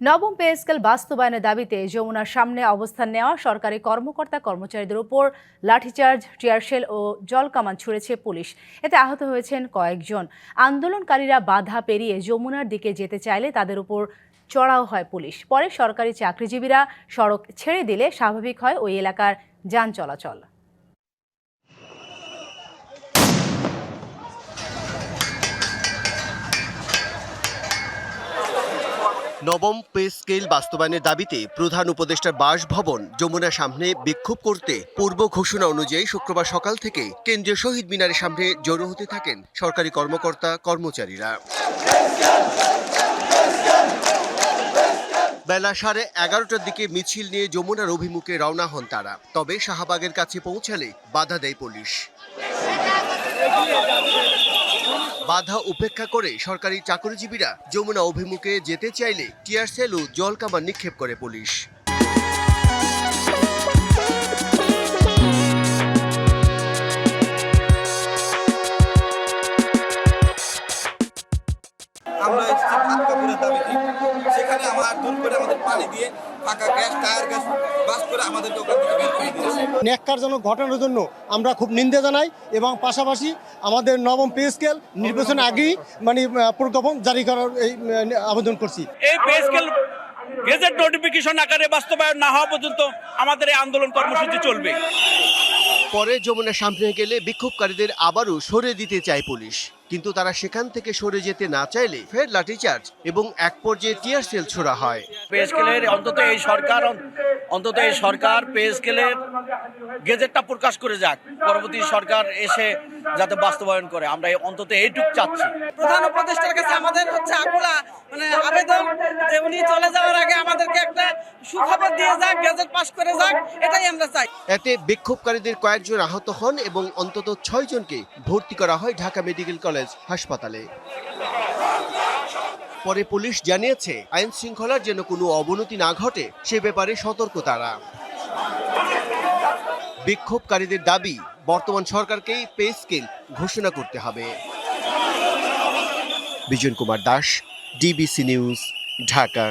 নবম pay scale বাস্তবায়নের দাবিতে যমুনার সামনে অবস্থান নেওয়া সরকারি কর্মকর্তা কর্মচারীদের উপর লাঠিচার্জ টিয়ারশেল ও জলকামান ছুড়েছে পুলিশ। এতে আহত হয়েছেন কয়েকজন। আন্দোলনকারীরা বাধা পেরিয়ে যমুনার দিকে যেতে চাইলে তাদের উপর চড়াও হয় পুলিশ। পরে সরকারি চাকরিজীবীরা সড়ক ছেড়ে দিলে স্বাভাবিক হয় ওই এলাকার যান চলাচল। নবম পে স্কেল বাস্তবায়নের দাবিতে প্রধান উপদেষ্টার বাসভবন যমুনার সামনে বিক্ষোভ করতে পূর্ব ঘোষণা অনুযায়ী শুক্রবার সকাল থেকে কেন্দ্রীয় শহীদ মিনারের সামনে জড়ো হতে থাকেন সরকারি কর্মকর্তা, কর্মচারীরা। বেলা সাড়ে এগারোটার দিকে মিছিল নিয়ে যমুনার অভিমুখে রওনা হন তারা। তবে শাহবাগের কাছে পৌঁছালে বাধা দেয় পুলিশ। বাধা উপেক্ষা করে সরকারি চাকরিজীবীরা যমুনা অভিমুখে যেতে চাইলে টিয়ার সেল ও নিক্ষেপ করে পুলিশ। আমরা আমার দূর করে আমাদের পানি দিয়ে ফাঁকা গ্যাস টায়ার গ্যাস বাস করে আমাদেরকে ওখান থেকে বের করে দিয়েছে। ন্যাক্কারজনক ঘটনার জন্য আমরা খুব নিন্দা জানাই এবং পাশাপাশি আমাদের নবম পে স্কেল নির্বাচন আগেই মানে প্রজ্ঞাপন জারি করার এই আবেদন করছি। এই পে স্কেল গেজেট নোটিফিকেশন আকারে বাস্তবায়ন না হওয়া পর্যন্ত আমাদের এই আন্দোলন কর্মসূচি চলবে। পরে যমুনার সামনে গেলে বিক্ষোভকারীদের আবারও সরে দিতে চায় পুলিশ। কিন্তু তারা সেখান থেকে সরে যেতে না চাইলে ফের লাঠিচার্জ এবং এক পর্যায়ে টিয়ার সেল ছোড়া হয়। পে স্কেলের অন্তত এই সরকার অন্তত এই সরকার পে স্কেলের গেজেটটা প্রকাশ করে যাক। পরবর্তী সরকার এসে যাতে বাস্তবায়ন করে। আমরা এই- অন্তত এইটুক চাচ্ছি। প্রধান উপদেষ্টার কাছে আমাদের হচ্ছে আকুলা মানে আবেদন যে উনি চলে যাওয়ার সুখবর দিয়ে যাক গেজেট করে যাক, এটাই আমরা চাই। এতে বিক্ষোভকারীদের কয়েকজন আহত হন এবং অন্তত ছয় জনকে ভর্তি করা হয় ঢাকা মেডিকেল কলেজ হাসপাতালে। পরে পুলিশ জানিয়েছে, আইন শৃঙ্খলার যেন কোনো অবনতি না ঘটে, সে ব্যাপারে সতর্ক তারা। বিক্ষোভকারীদের দাবি, বর্তমান সরকারকেই পে স্কেল ঘোষণা করতে হবে। Bijon Kumar Das, DBC news, Dhaka.